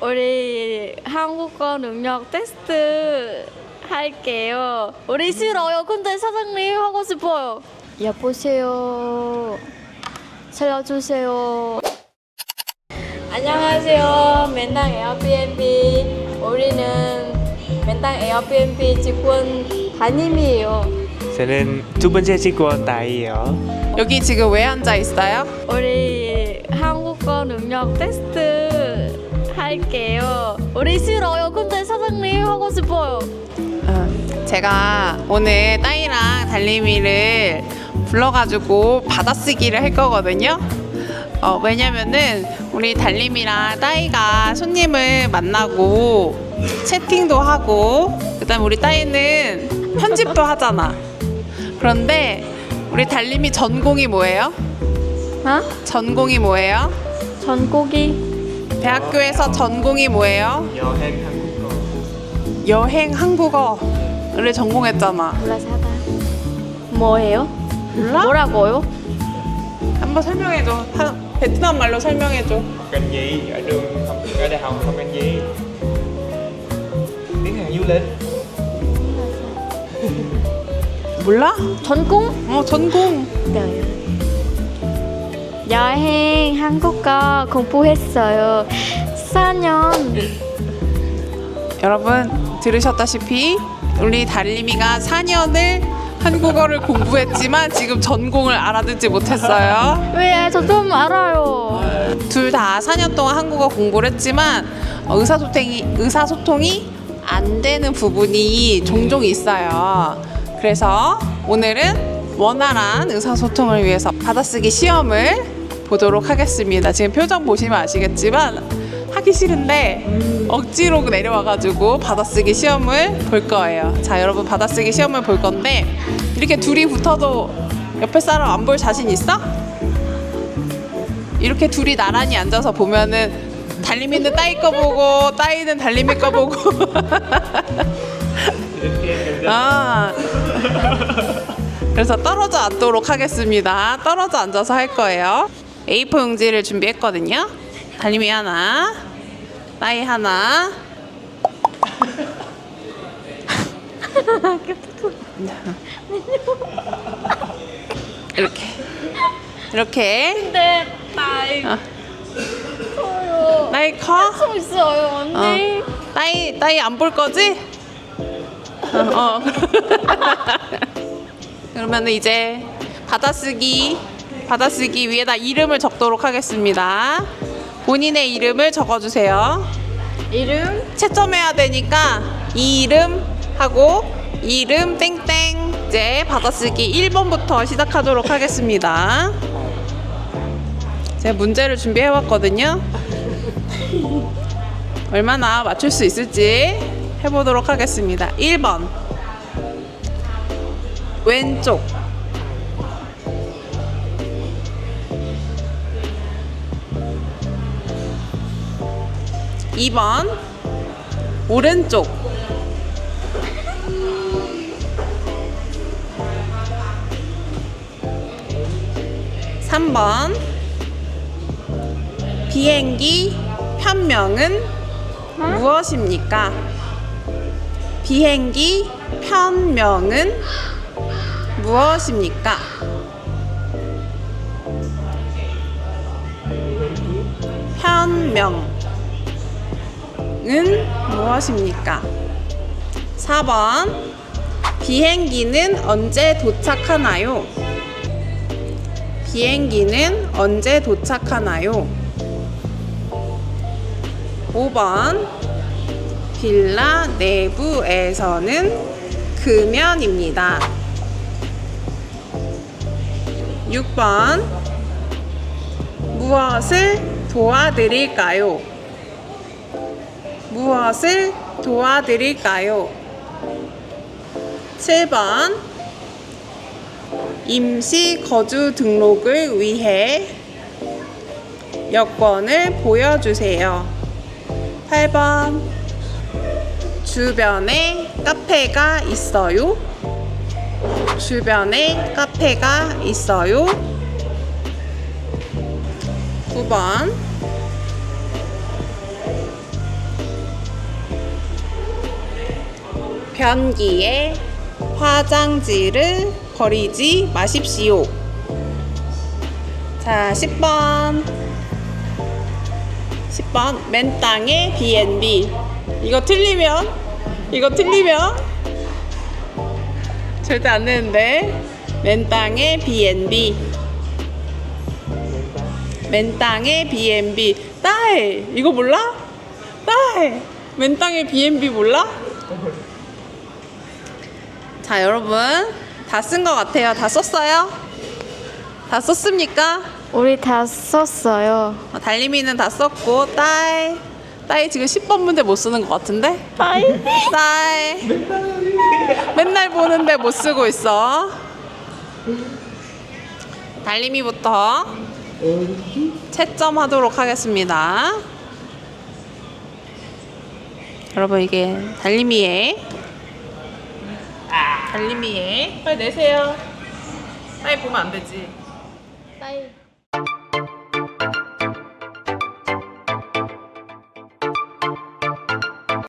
우리 한국어 능력 테스트 할게요. 우리 싫어요. 근데 사장님 하고 싶어요. 여보세요. 살려주세요. 안녕하세요. 맨땅 에어비앤비. 우리는 맨땅 에어비앤비 직원 담임이에요. 저는 두 번째 직원 나이에요. 여기 지금 왜 앉아 있어요? 우리 한국어 능력 테스트 할게요. 우리 싫어요. 근데 사장님 하고 싶어요. 어, 제가 오늘 따이랑 달림이를 불러가지고 받아쓰기를 할 거거든요. 어, 왜냐면은 우리 달림이랑 따이가 손님을 만나고 채팅도 하고 그다음 우리 따이는 편집도 하잖아. 그런데 우리 달림이 전공이 뭐예요? 어? 전공이 뭐예요? 전곡이 대학교에서 전공이 뭐예요? 여행 한국어. 여행 한국어를 전공했잖아. 몰라서 하다. 뭐예요? 몰라? 뭐라고요? 한번 설명해줘. 하- 베트남 말로 설명해줘. Ngành gì ở trường học ở đại học học ngành gì? Tiếng Hàn du lịch. 몰라? 전공? 어 전공. 네. 여행 한국어 공부했어요. 4년. 여러분 들으셨다시피 우리 달림이가 4년을 한국어를 공부했지만 지금 전공을 알아듣지 못했어요. 왜? 저 좀 알아요. 둘 다 4년 동안 한국어 공부를 했지만 어, 의사소통이 의사소통이 안 되는 부분이 종종 있어요. 그래서 오늘은 원활한 의사소통을 위해서 받아쓰기 시험을 보도록 하겠습니다. 지금 표정 보시면 아시겠지만 하기 싫은데 억지로 내려와가지고 받아쓰기 시험을 볼 거예요. 자, 여러분 받아쓰기 시험을 볼 건데 이렇게 둘이 붙어도 옆에 사람 안 볼 자신 있어? 이렇게 둘이 나란히 앉아서 보면은 달림이는 따이 거 보고 따이는 달림이 거 보고 아 그래서 떨어져 앉도록 하겠습니다 떨어져 앉아서 할 거예요 A4 용지를 준비했거든요 달림이 하나 따이 하나 이렇게 이렇게 근데 나이 아. 커요. 나이 커? 좀 있어요, 언니. 어. 따이 따이 안 볼 거지? 어. 어. 그러면 이제 받아쓰기 받아쓰기 위에다 이름을 적도록 하겠습니다. 본인의 이름을 적어주세요. 이름? 채점해야 되니까 이 이름 하고 이름 땡땡 이제 받아쓰기 1번부터 시작하도록 하겠습니다. 제가 문제를 준비해 왔거든요. 얼마나 맞출 수 있을지 해보도록 하겠습니다. 1번 왼쪽 2번 오른쪽 3번 비행기 편명은 무엇입니까? 비행기 편명은 무엇입니까? 편명 은 무엇입니까? 4번 비행기는 언제 도착하나요? 비행기는 언제 도착하나요? 5번 빌라 내부에서는 금연입니다. 6번 무엇을 도와드릴까요? 무엇을 도와드릴까요? 7번 임시 거주 등록을 위해 여권을 보여주세요. 8번 주변에 카페가 있어요. 주변에 카페가 있어요. 9번 변기에 화장지를 버리지 마십시오. 자, 10번. 10번. 맨 땅에 B&B. 이거 틀리면, 이거 틀리면, 절대 안 되는데. 맨 땅에 B&B. 맨 땅에 B&B. 딸! 이거 몰라? 딸! 맨 땅에 B&B 몰라? 자, 여러분. 다 쓴 것 같아요. 다 썼어요? 다 썼습니까? 우리 다 썼어요. 어, 달림이는 다 썼고, 딸. 딸이 지금 10번 문제 못 쓰는 것 같은데? 딸. 딸. 맨날 보는데 못 쓰고 있어. 달림이부터 채점 하도록 하겠습니다. 여러분 이게 달림이의 달림이의 빨리 내세요. 빨리 보면 안 되지. 딸.